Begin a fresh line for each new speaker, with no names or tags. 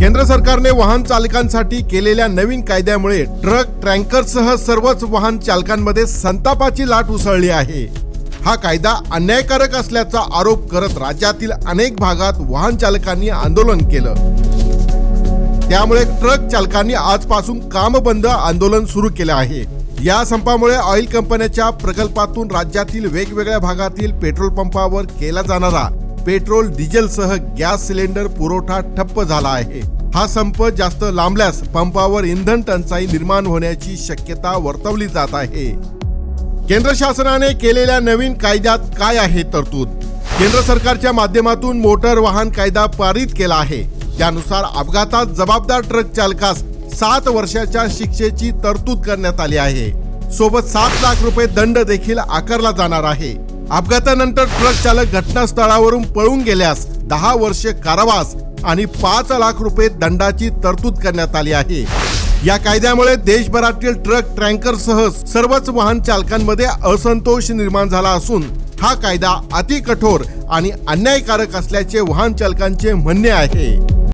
केंद्र सरकारने वाहन चालकांसाठी केलेल्या नवीन कायद्यामुळे ट्रक ट्रँकरसह सर्वच वाहन चालकांमध्ये संतापाची लाट उसळली आहे. हा कायदा अन्यायकारक असल्याचा आरोप करत राज्यातील अनेक भागात वाहन चालकांनी आंदोलन केलं. त्यामुळे ट्रक चालकांनी आजपासून काम बंद आंदोलन सुरू केले आहे. या संपामुळे ऑइल कंपन्याच्या प्रकल्पातून राज्यातील वेगवेगळ्या भागातील पेट्रोल पंपावर केला जाणारा पेट्रोल डिझेलसह गॅस सिलेंडर पुरवठा ठप्प झाला आहे. हा संप जास्त लांबल्यास पंपावर इंधन टंचाई निर्माण होण्याची शक्यता वर्तवली जात आहे. केंद्र शासनाने केलेल्या नवीन कायद्यात काय आहे तरतूद? केंद्र सरकारच्या माध्यमातून मोटर वाहन कायदा पारित केला आहे. त्यानुसार अपघातात जबाबदार ट्रक चालकास सात वर्षाच्या शिक्षेची तरतूद करण्यात आली आहे. सोबत सात लाख रुपये दंड देखील आकारला जाणार आहे. अपघातानंतर ट्रक चालक घटनास्थळावरून पळून गेल्यास दहा वर्षे कारावास आणि पाच लाख रुपये दंडाची तरतूद करण्यात आली आहे. या कायद्यामुळे देशभरातील ट्रक ट्रँकरसह सर्वच वाहन चालकांमध्ये असंतोष निर्माण झाला असून हा कायदा अति कठोर आणि अन्यायकारक असल्याचे वाहन चालकांचे म्हणणे आहे.